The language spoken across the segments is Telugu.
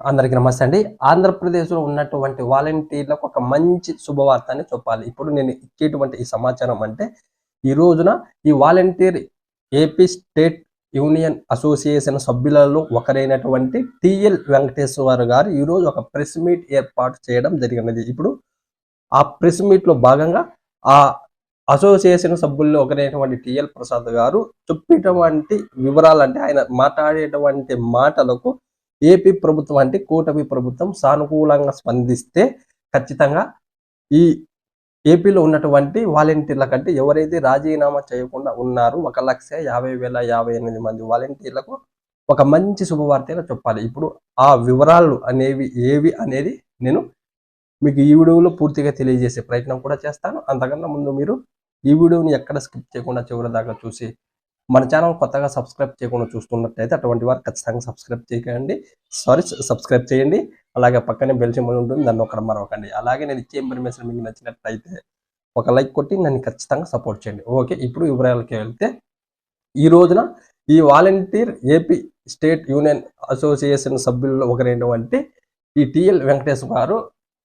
అందరికి నమస్తే అండి. ఆంధ్రప్రదేశ్లో ఉన్నటువంటి వాలంటీర్లకు ఒక మంచి శుభవార్త అని చెప్పాలి. ఇప్పుడు నేను ఇచ్చేటువంటి ఈ సమాచారం అంటే ఈ రోజున ఈ volunteer AP state union association సభ్యులలో ఒకరైనటువంటి టిఎల్ వెంకటేశ్వర గారు ఈరోజు ఒక ప్రెస్ మీట్ ఏర్పాటు చేయడం జరిగినది. ఇప్పుడు ఆ ప్రెస్ మీట్లో భాగంగా ఆ అసోసియేషన్ సభ్యుల్లో ఒకరైనటువంటి టిఎల్ ప్రసాద్ గారు చెప్పేటువంటి వివరాలు అంటే ఆయన మాట్లాడేటువంటి మాటలకు ఏపీ ప్రభుత్వం అంటే కూటమి ప్రభుత్వం సానుకూలంగా స్పందిస్తే ఖచ్చితంగా ఈ ఏపీలో ఉన్నటువంటి వాలంటీర్ల కంటే ఎవరైతే రాజీనామా చేయకుండా ఉన్నారో ఒక లక్ష యాభై వేల యాభై ఎనిమిది మంది వాలంటీర్లకు ఒక మంచి శుభవార్తగా చెప్పాలి. ఇప్పుడు ఆ వివరాలు అనేవి ఏవి అనేది నేను మీకు ఈ వీడియోలో పూర్తిగా తెలియజేసే ప్రయత్నం కూడా చేస్తాను. అంతకన్నా ముందు మీరు ఈ వీడియోని ఎక్కడ స్కిప్ చేయకుండా చివరి దాకా చూసి మన ఛానల్ కొత్తగా సబ్స్క్రైబ్ చేయకుండా చూస్తున్నట్టయితే అటువంటి వారు ఖచ్చితంగా సబ్స్క్రైబ్ చేయకండి. సారీ సబ్స్క్రైబ్ చేయండి. అలాగే పక్కనే బెల్ సింబల్ ఉంటుంది. దాన్ని ఒకటి మరొకండి అలాగే నేను ఇచ్చే ఇన్ఫర్మేషన్ మీకు నచ్చినట్లయితే ఒక లైక్ కొట్టి నన్ను ఖచ్చితంగా సపోర్ట్ చేయండి. ఓకే ఇప్పుడు వివరాలకి వెళ్తే ఈ రోజున ఈ volunteer AP state union association సభ్యుల్లో ఒకరైనటువంటి ఈ టిఎల్ వెంకటేశ్వర గారు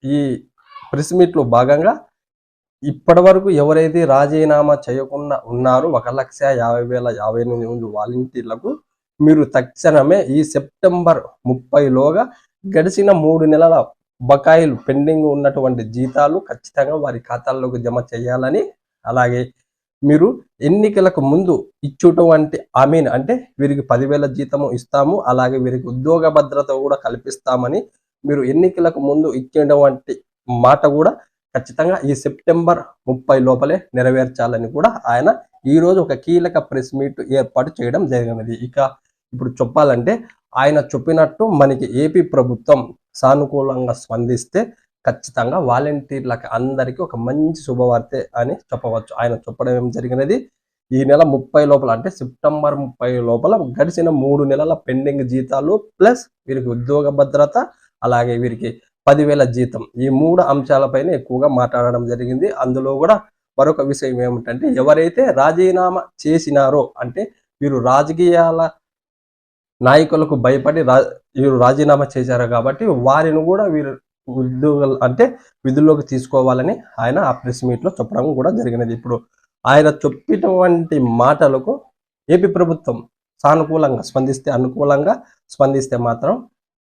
ఈ ప్రెస్ మీట్లో భాగంగా ఇప్పటి వరకు ఎవరైతే రాజీనామా చేయకుండా ఉన్నారో ఒక లక్ష యాభై వేల యాభై ఎనిమిది మంది వాలంటీర్లకు మీరు తక్షణమే ఈ సెప్టెంబర్ ముప్పైలోగా గడిచిన మూడు నెలల బకాయిలు పెండింగ్ ఉన్నటువంటి జీతాలు ఖచ్చితంగా వారి ఖాతాల్లోకి జమ చేయాలని అలాగే మీరు ఎన్నికలకు ముందు ఇచ్చేటువంటి హామీని అంటే వీరికి పదివేల జీతము ఇస్తాము అలాగే వీరికి ఉద్యోగ భద్రత కూడా కల్పిస్తామని మీరు ఎన్నికలకు ముందు ఇచ్చేటువంటి మాట కూడా ఖచ్చితంగా ఈ సెప్టెంబర్ ముప్పై లోపలే నెరవేర్చాలని కూడా ఆయన ఈరోజు ఒక కీలక ప్రెస్ మీట్ ఏర్పాటు చేయడం జరిగినది. ఇక ఇప్పుడు చెప్పాలంటే ఆయన చెప్పినట్టు మనకి ఏపీ ప్రభుత్వం సానుకూలంగా స్పందిస్తే ఖచ్చితంగా వాలంటీర్లకు అందరికీ ఒక మంచి శుభవార్త అని చెప్పవచ్చు. ఆయన చెప్పడం ఏం జరిగినది? ఈ నెల ముప్పై లోపల అంటే సెప్టెంబర్ ముప్పై లోపల గడిచిన మూడు నెలల పెండింగ్ జీతాలు ప్లస్ వీరికి ఉద్యోగ భద్రత అలాగే వీరికి పదివేల జీతం. ఈ మూడు అంశాలపైన ఎక్కువగా మాట్లాడడం జరిగింది. అందులో కూడా మరొక విషయం ఏమిటంటే ఎవరైతే రాజీనామా చేసినారో అంటే వీరు రాజకీయాల నాయకులకు భయపడి రా వీరు రాజీనామా చేశారు కాబట్టి వారిని కూడా వీరు ఉద్యోగాలు అంటే విధుల్లోకి తీసుకోవాలని ఆయన ఆ ప్రెస్ మీట్లో చెప్పడం కూడా జరిగినది. ఇప్పుడు ఆయన చెప్పినటువంటి మాటలకు ఏపీ ప్రభుత్వం సానుకూలంగా స్పందిస్తే అనుకూలంగా స్పందిస్తే మాత్రం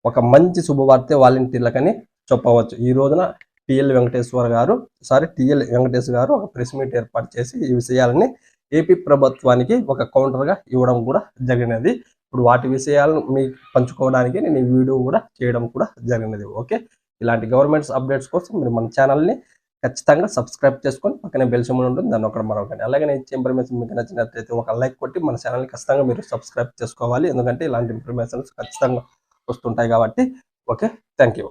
ఒక మంచి శుభవార్త వాలంటీర్లకని చెప్పవచ్చు. ఈ రోజున టిఎల్ వెంకటేశ్వర గారు సారీ టిఎల్ వెంకటేష్ గారు ఒక ప్రెస్ మీట్ ఏర్పాటు చేసి ఈ విషయాలని ఏపీ ప్రభుత్వానికి ఒక కౌంటర్గా ఇవ్వడం కూడా జరిగినది. ఇప్పుడు వాటి విషయాలను మీకు పంచుకోవడానికి నేను ఈ వీడియో కూడా చేయడం కూడా జరిగినది. ఓకే? ఇలాంటి గవర్నమెంట్స్ అప్డేట్స్ కోసం మీరు మన ఛానల్ని ఖచ్చితంగా సబ్స్క్రైబ్ చేసుకొని పక్కనే బెల్ ఉంటుంది. దాన్ని ఒకటి మరొకటి. అలాగే నేను ఇచ్చే ఇన్ఫర్మేషన్ మీకు నచ్చినట్లయితే ఒక లైక్ కొట్టి మన ఛానల్ని ఖచ్చితంగా మీరు సబ్స్క్రైబ్ చేసుకోవాలి. ఎందుకంటే ఇలాంటి ఇన్ఫర్మేషన్స్ ఖచ్చితంగా వస్తుంటాయి కాబట్టి. ఓకే? Thank you